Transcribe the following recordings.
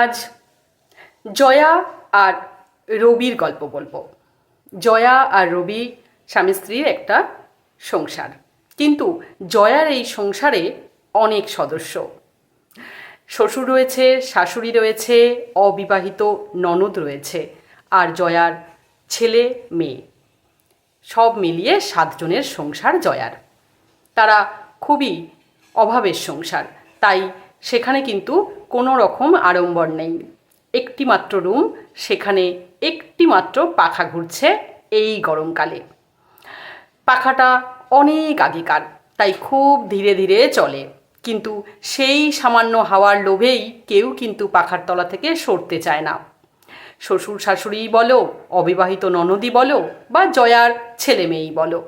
আজ জয়া আর রবির গল্প বলব। জয়া আর রবি স্বামী স্ত্রীর একটা সংসার। কিন্তু জয়ার এই সংসারে অনেক সদস্য। শ্বশুর রয়েছে, শাশুড়ি রয়েছে, অবিবাহিত ননদ রয়েছে আর জয়ার ছেলে, মেয়ে। সব মিলিয়ে সাতজনের সংসার জয়ার। তারা খুবই অভাবের সংসার। তাই সেখানে কিন্তু কোনো রকম আড়ম্বর নেই। একটি মাত্র রুম, সেখানে একটি মাত্র পাখা ঘুরছে এই গরমকালে। পাখাটা অনেক আগেকার, তাই খুব ধীরে ধীরে চলে। কিন্তু সেই সামান্য হাওয়ার লোভেই কেউ কিন্তু পাখার তলা থেকে সরতে চায় না। শ্বশুর শাশুড়িই বলো, অবিবাহিত ননদই বলো, বা জয়ার ছেলে মেয়েই বলো।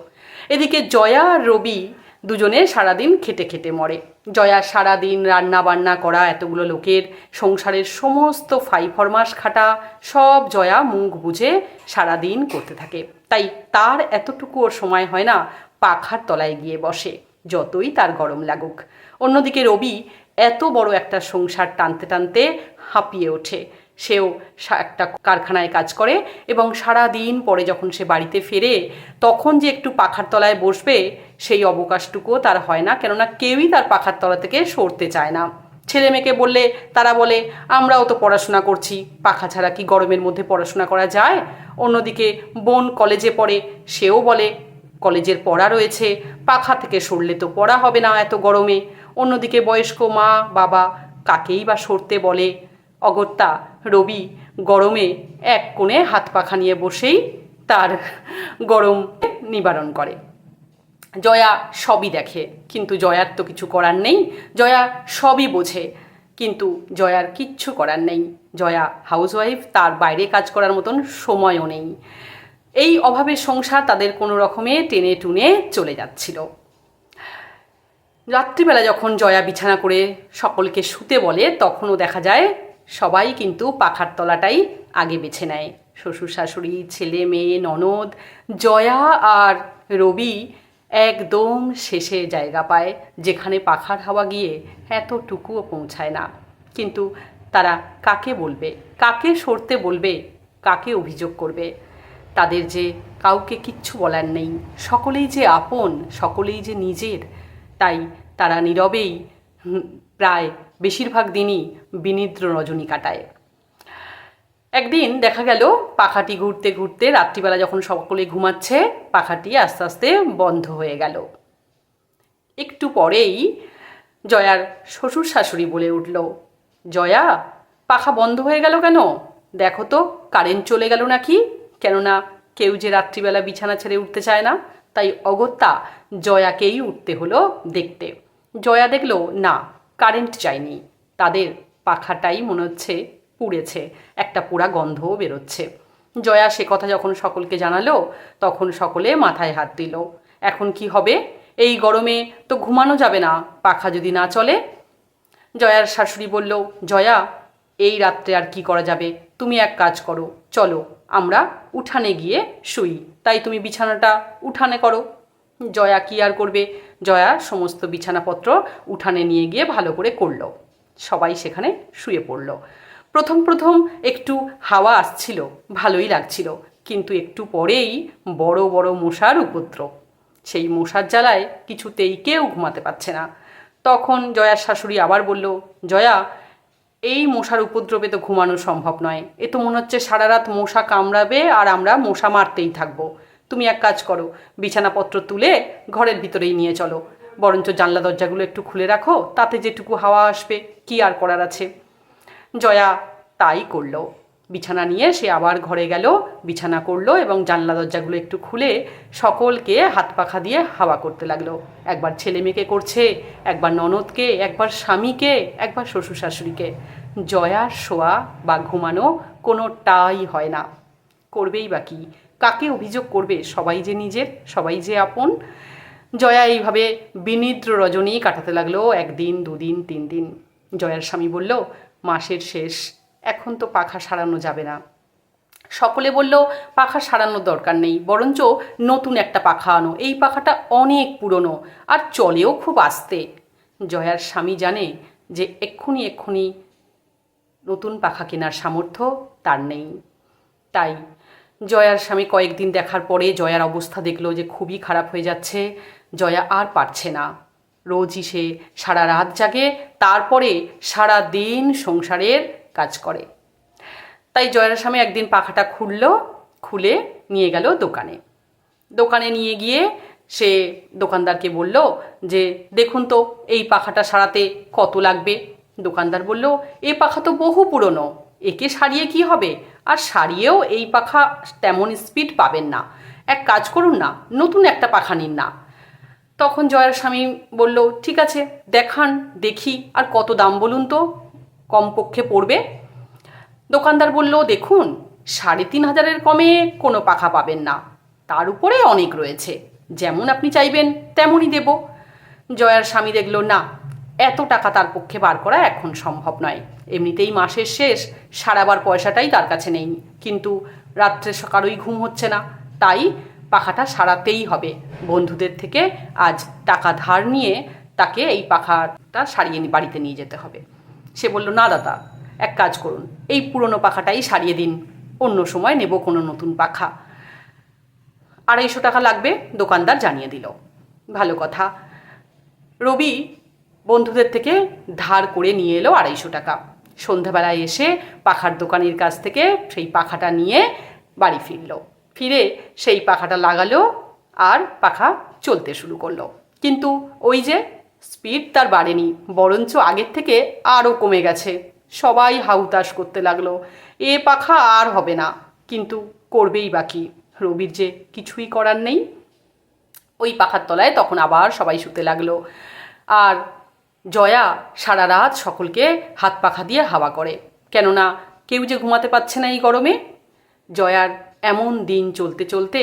এদিকে জয়া আর রবি দুজনে সারাদিন খেটে খেটে মরে। জয়া সারাদিন রান্না বান্না করা, এতগুলো লোকের সংসারের সমস্ত ফাই ফরমাস খাটা, সব জয়া মুখ বুঝে সারাদিন করতে থাকে। তাই তার এতটুকু ওর সময় হয় না, পাখার তলায় গিয়ে বসে, যতই তার গরম লাগুক। অন্যদিকে রবি এত বড় একটা সংসার টানতে টানতে হাঁপিয়ে ওঠে। সেও একটা কারখানায় কাজ করে এবং সারা দিন পরে যখন সে বাড়িতে ফেরে, তখন যে একটু পাখার তলায় বসবে, সেই অবকাশটুকুও তার হয় না। কেননা কেউই তার পাখার তলা থেকে সরতে চায় না। ছেলে মেয়েকে বললে, তারা বলে, আমরাও তো পড়াশোনা করছি। পাখা ছাড়া কি গরমের মধ্যে পড়াশোনা করা যায়? অন্যদিকে বোন কলেজে পড়ে, সেও বলে, কলেজের পড়া রয়েছে। পাখা থেকে সরলে তো পড়া হবে না এত গরমে। অন্যদিকে বয়স্ক মা বাবা কাকেই বা সরতে বলে, অগত্যা রবি গরমে এক কোণে হাত পাখা নিয়ে বসেই তার গরম নিবারণ করে। জয়া সবই দেখে, কিন্তু জয়ার তো কিছু করার নেই। জয়া সবই বোঝে, কিন্তু জয়ার কিচ্ছু করার নেই। জয়া হাউসওয়াইফ, তার বাইরে কাজ করার মতন সময়ও নেই। এই অভাবের সংসার তাদের কোনো রকমে টেনে টুনে চলে যাচ্ছিল। রাত্রিবেলা যখন জয়া বিছানা করে সকলকে শুতে বলে, তখনও দেখা যায় সবাই কিন্তু পাখার তলাটাই আগে বেছে নেয়। শ্বশুর শাশুড়ি, ছেলে মেয়ে, ননদ, জয়া আর রবি একদম শেষে জায়গা পায়, যেখানে পাখার হাওয়া গিয়ে এতটুকুও পৌঁছায় না। কিন্তু তারা কাকে বলবে, কাকে সরতে বলবে, কাকে অভিযোগ করবে? তাদের যে কাউকে কিচ্ছু বলার নেই, সকলেই যে আপন, সকলেই যে নিজের, তাই তারা নীরবেই প্রায় বেশিরভাগ দিনই বিনিদ্র রজনী কাটায়। একদিন দেখা গেল, পাখাটি ঘুরতে ঘুরতে রাত্রিবেলা যখন সকলে ঘুমাচ্ছে, পাখাটি আস্তে আস্তে বন্ধ হয়ে গেল। একটু পরেই জয়ার শ্বশুর শাশুড়ি বলে উঠল, জয়া, পাখা বন্ধ হয়ে গেল কেন? দেখো তো, কারেন্ট চলে গেল নাকি? কেননা কেউ যে রাত্রিবেলা বিছানা ছেড়ে উঠতে চায় না, তাই অগত্যা জয়াকেই উঠতে হলো দেখতে। জয়া দেখল, না কারেন্ট যায়নি। তাদের পাখাটাই মনে হচ্ছে পুড়েছে, একটা পোড়া গন্ধও বেরোচ্ছে। জয়া সে কথা যখন সকলকে জানালো, তখন সকলে মাথায় হাত দিল। এখন কি হবে? এই গরমে তো ঘুমানো যাবে না, পাখা যদি না চলে। জয়ার শাশুড়ি বলল, জয়া, এই রাত্রে আর কি করা যাবে? তুমি এক কাজ করো, চলো, আমরা উঠানে গিয়ে শুই। তাই তুমি বিছানাটা উঠানে করো। জয়া কি আর করবে? জয়া সমস্ত বিছানাপত্র উঠানে নিয়ে গিয়ে ভালো করে করল। সবাই সেখানে শুয়ে পড়ল। প্রথম প্রথম একটু হাওয়া আসছিল, ভালোই লাগছিল, কিন্তু একটু পরেই বড় বড় মশার উপদ্রব। সেই মশার জ্বালায় কিছুতেই কেউ ঘুমাতে পারছে না। তখন জয়ার শাশুড়ি আবার বলল, জয়া, এই মশার উপদ্রবে তো ঘুমানো সম্ভব নয়। এ তো মনে হচ্ছে সারা রাত মশা কামড়াবে আর আমরা মশা মারতেই থাকব। তুমি এক কাজ করো, বিছানাপত্র তুলে ঘরের ভিতরেই নিয়ে চলো। বরঞ্চ জানলা দরজাগুলো একটু খুলে রাখো, তাতে যেটুকু হাওয়া আসবে, কি আর করার আছে। জয়া তাই করল। বিছানা নিয়ে সে আবার ঘরে গেল, বিছানা করল এবং জানলা দরজাগুলো একটু খুলে সকলকে হাত পাখা দিয়ে হাওয়া করতে লাগল। একবার ছেলে মেয়েকে করছে, একবার ননদকে, একবার স্বামীকে, একবার শ্বশুর শাশুড়িকে। জয়ার শোয়া বা ঘুমানো কোনোটাই হয় না। করবেই বা কি? কাকে অভিযোগ করবে? সবাই যে নিজের, সবাই যে আপন। জয়া এইভাবে বিনিদ্র রজনী কাটাতে লাগল। একদিন, দুদিন তিন দিন জয়ার স্বামী বলল, মাসের শেষ। এখন তো পাখা সারানো যাবে না। সকলে বলল, পাখা সারানোর দরকার নেই। বরঞ্চ নতুন একটা পাখা আনো। এই পাখাটা অনেক পুরনো আর চলেও খুব আস্তে। জয়ার স্বামী জানে যে এক্ষুনি এক্ষুনি নতুন পাখা কেনার সামর্থ্য তার নেই। তাই জয়ার স্বামী কয়েকদিন দেখার পরে জয়ার অবস্থা দেখল যে খুবই খারাপ হয়ে যাচ্ছে। জয়া আর পারছে না। রোজই সে সারা রাত জাগে, তারপরে সারা দিন সংসারের কাজ করে। তাই জয়ার স্বামী একদিন পাখাটা খুললো, খুলে নিয়ে গেল দোকানে। দোকানে নিয়ে গিয়ে সে দোকানদারকে বলল যে, দেখুন তো, এই পাখাটা সারাতে কত লাগবে? দোকানদার বলল, এ পাখা তো বহু পুরনো, একে সারিয়ে কি হবে? আর সারিয়েও এই পাখা তেমন স্পিড পাবেন না। এক কাজ করুন না, নতুন একটা পাখা নিন না। তখন জয়ার স্বামী বলল, ঠিক আছে, দেখান, দেখি, আর কত দাম বলুন তো, কমপক্ষে পড়বে? দোকানদার বলল, দেখুন, সাড়ে তিন হাজারের কমে কোনো পাখা পাবেন না। তার উপরে অনেক রয়েছে, যেমন আপনি চাইবেন, তেমনই দেব। জয়ার স্বামী দেখল, না এত টাকা তার পক্ষে বার করা এখন সম্ভব নয়। এমনিতেই মাসের শেষ, সারাবার পয়সাটাই তার কাছে নেই। কিন্তু রাত্রে সকালই ঘুম হচ্ছে না, তাই পাখাটা সারাতেই হবে। বন্ধুদের থেকে আজ টাকা ধার নিয়ে তাকে এই পাখাটা সারিয়ে বাড়িতে নিয়ে যেতে হবে। সে বলল, না দাদা, এক কাজ করুন, এই পুরনো পাখাটাই সারিয়ে দিন। অন্য সময় নেব কোনো নতুন পাখা। আড়াইশো টাকা লাগবে, দোকানদার জানিয়ে দিল। ভালো কথা। রবি বন্ধুদের থেকে ধার করে নিয়ে এলো আড়াইশো টাকা। সন্ধ্যাবেলায় এসে পাখার দোকানের কাছ থেকে সেই পাখাটা নিয়ে বাড়ি ফিরল। ফিরে সেই পাখাটা লাগালো আর পাখা চলতে শুরু করল। কিন্তু ওই যে স্পিড তার বাড়েনি, বরঞ্চ আগের থেকে আরও কমে গেছে। সবাই হাউতাস করতে লাগল, এ পাখা আর হবে না, কিন্তু করবেই বাকি রবির যে কিছুই করার নেই? ওই পাখার তলায় তখন আবার সবাই শুতে লাগল। আর জয়া সারা রাত সকলকে হাত পাখা দিয়ে হাওয়া করে। কেননা কেউ যে ঘুমাতে পারছে না এই গরমে। জয়ার এমন দিন চলতে চলতে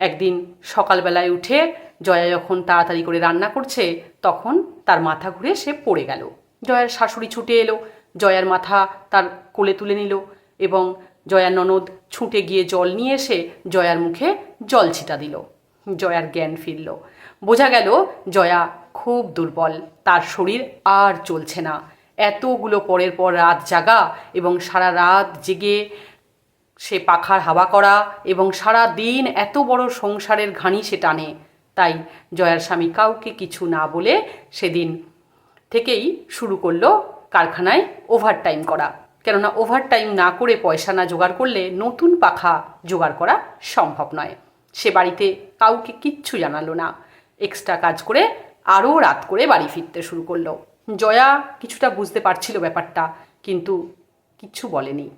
একদিন সকালবেলায় উঠে জয়া যখন তাড়াতাড়ি করে রান্না করছে, তখন তার মাথা ঘুরে সে পড়ে গেল। জয়ার শাশুড়ি ছুটে এলো, জয়ার মাথা তার কোলে তুলে নিল এবং জয়ার ননদ ছুটে গিয়ে জল নিয়ে এসে জয়ার মুখে জল ছিটা দিল। জয়ার জ্ঞান ফিরল। বোঝা গেল জয়া খুব দুর্বল। তার শরীর আর চলছে না। এতগুলো পরের পর রাত জাগা এবং সারা রাত জেগে সে পাখার হাওয়া করা এবং সারা দিন এত বড় সংসারের ঘানি সে টানে। তাই জয়ার স্বামী কাউকে কিছু না বলে সেদিন থেকেই শুরু করল কারখানায় ওভারটাইম করা। কেননা ওভারটাইম না করে পয়সা না জোগাড় করলে নতুন পাখা জোগাড় করা সম্ভব নয়। সে বাড়িতে কাউকে কিচ্ছু জানালো না। এক্সট্রা কাজ করে আরও রাত করে বাড়ি ফিরতে শুরু করল। জয়া কিছুটা বুঝতে পারছিল ব্যাপারটা, কিন্তু কিচ্ছু বলেনি।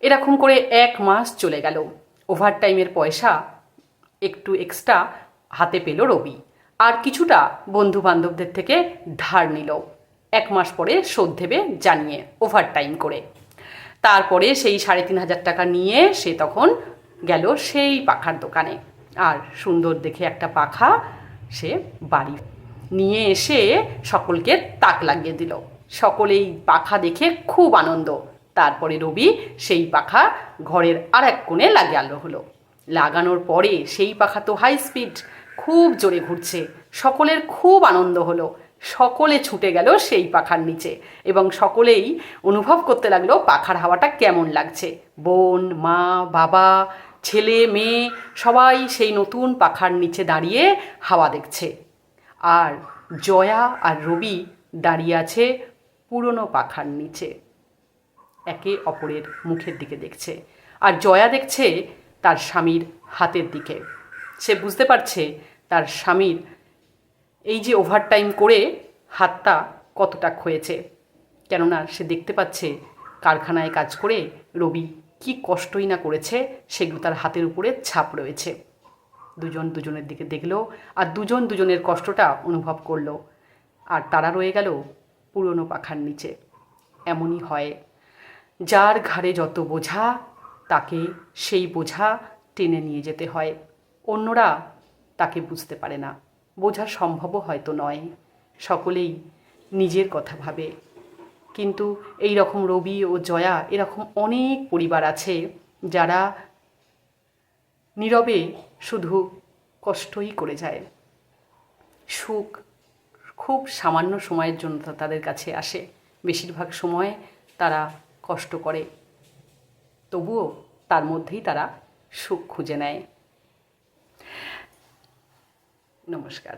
এরকম করে এক মাস চলে গেল। ওভারটাইমের পয়সা একটু এক্সট্রা হাতে পেল রবি। আর কিছুটা বন্ধু বান্ধবদের থেকে ধার নিল। এক মাস পরে শোধ দেবে জানিয়ে ওভারটাইম করে। তারপরে সেই সাড়ে তিন হাজার টাকা নিয়ে সে তখন গেল সেই পাখার দোকানে। আর সুন্দর দেখে একটা পাখা সে বাড়ি নিয়ে এসে সকলকে তাক লাগিয়ে দিল। সকলেই পাখা দেখে খুব আনন্দ। তারপরে রবি সেই পাখা ঘরের আর এক কোণে লাগালো হলো লাগানোর পরে সেই পাখা তো হাই স্পিড খুব জোরে ঘুরছে। সকলের খুব আনন্দ হলো। সকলে ছুটে গেল সেই পাখার নিচে এবং সকলেই অনুভব করতে লাগল পাখার হাওয়াটা কেমন লাগছে। বোন, মা, বাবা ছেলে, মেয়ে, সবাই সেই নতুন পাখার নিচে দাঁড়িয়ে হাওয়া দেখছে। আর জয়া আর রবি দাঁড়িয়ে আছে পুরনো পাখার নিচে। একে অপরের মুখের দিকে দেখছে। আর জয়া দেখছে তার স্বামীর হাতের দিকে। সে বুঝতে পারছে তার স্বামীর এই যে ওভারটাইম করে হাতটা কতটা ক্ষয়েছে। কেননা সে দেখতে পাচ্ছে কারখানায় কাজ করে রবি কি কষ্টই না করেছে, সেগুলো তার হাতের উপরে ছাপ রয়েছে। দুজন দুজনের দিকে দেখল আর দুজন দুজনের কষ্টটা অনুভব করল। আর তারা রয়ে গেল পুরনো পাখার নিচে। এমনই হয়। যার ঘাড়ে যত বোঝা, তাকে সেই বোঝা টেনে নিয়ে যেতে হয়। অন্যরা তাকে বুঝতে পারে না। বোঝা সম্ভবও হয়তো নয়। সকলেই নিজের কথা ভাবে। কিন্তু এই রকম রবি ও জয়া এরকম অনেক পরিবার আছে যারা নীরবে শুধু কষ্টই করে যায়। সুখ খুব সামান্য সময়ের জন্য তাদের কাছে আসে। বেশিরভাগ সময় তারা কষ্ট করে, তবুও তার মধ্যেই তারা সুখ খুঁজে নেয়। নমস্কার।